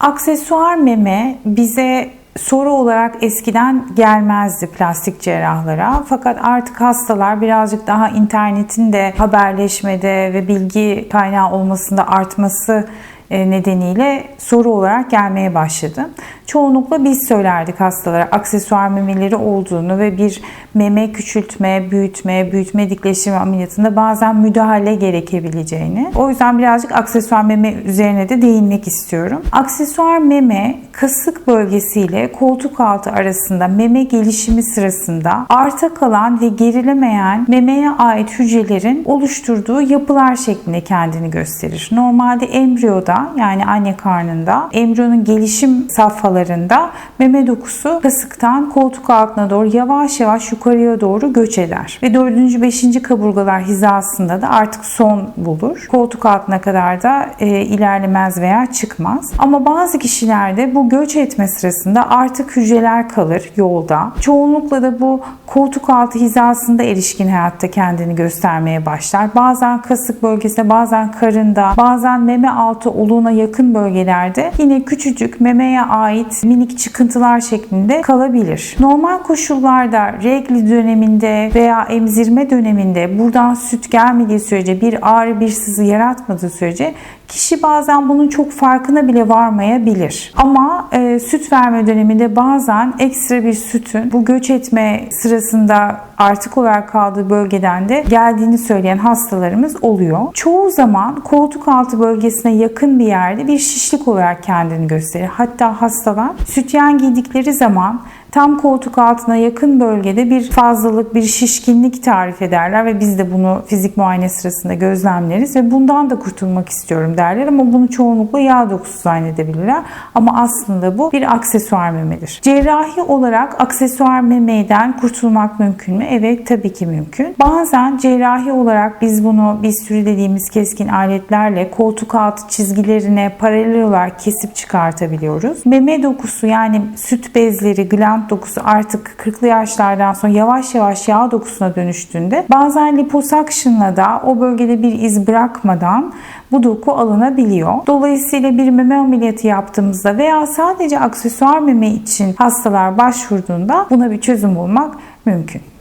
Aksesuar meme bize soru olarak eskiden gelmezdi plastik cerrahlara. Fakat artık hastalar birazcık daha internetin de haberleşmede ve bilgi kaynağı olmasında artması e, nedeniyle soru olarak gelmeye başladı. Çoğunlukla biz söylerdik hastalara aksesuar memeleri olduğunu ve bir meme küçültme, büyütme, büyütme dikleştirme ameliyatında bazen müdahale gerekebileceğini. O yüzden birazcık aksesuar meme üzerine de değinmek istiyorum. Aksesuar meme kasık bölgesiyle koltuk altı arasında meme gelişimi sırasında arta kalan ve gerilemeyen memeye ait hücrelerin oluşturduğu yapılar şeklinde kendini gösterir. Normalde embriyoda yani anne karnında embriyonun gelişim safhalarında meme dokusu kasıktan koltuk altına doğru yavaş yavaş yukarıya doğru göç eder. Ve 4. 5. kaburgalar hizasında da artık son bulur. Koltuk altına kadar da e, ilerlemez veya çıkmaz. Ama bazı kişilerde bu göç etme sırasında artık hücreler kalır yolda. Çoğunlukla da bu koltuk altı hizasında erişkin hayatta kendini göstermeye başlar. Bazen kasık bölgesinde, bazen karında, bazen meme altı oluğuna yakın bölgelerde yine küçücük memeye ait minik çıkıntılar şeklinde kalabilir. Normal koşullarda regli döneminde veya emzirme döneminde buradan süt gelmediği sürece bir ağrı bir sızı yaratmadığı sürece kişi bazen bunun çok farkına bile varmayabilir. Ama e, süt verme döneminde bazen ekstra bir sütün bu göç etme sırasında artık olarak kaldığı bölgeden de geldiğini söyleyen hastalarımız oluyor. Çoğu zaman koltuk altı bölgesine yakın bir yerde bir şişlik olarak kendini gösterir. Hatta hastalar sütyen giydikleri zaman tam koltuk altına yakın bölgede bir fazlalık, bir şişkinlik tarif ederler ve biz de bunu fizik muayene sırasında gözlemleriz ve bundan da kurtulmak istiyorum derler ama bunu çoğunlukla yağ dokusu zannedebilirler. Ama aslında bu bir aksesuar memedir. Cerrahi olarak aksesuar memeden kurtulmak mümkün mü? Evet tabii ki mümkün. Bazen cerrahi olarak biz bunu bisturi dediğimiz keskin aletlerle koltuk altı çizgilerine paralel olarak kesip çıkartabiliyoruz. Meme dokusu yani süt bezleri, gland dokusu artık 40'lı yaşlardan sonra yavaş yavaş yağ dokusuna dönüştüğünde bazen liposuction'la da o bölgede bir iz bırakmadan bu doku alınabiliyor. Dolayısıyla bir meme ameliyatı yaptığımızda veya sadece aksesuar meme için hastalar başvurduğunda buna bir çözüm bulmak mümkün.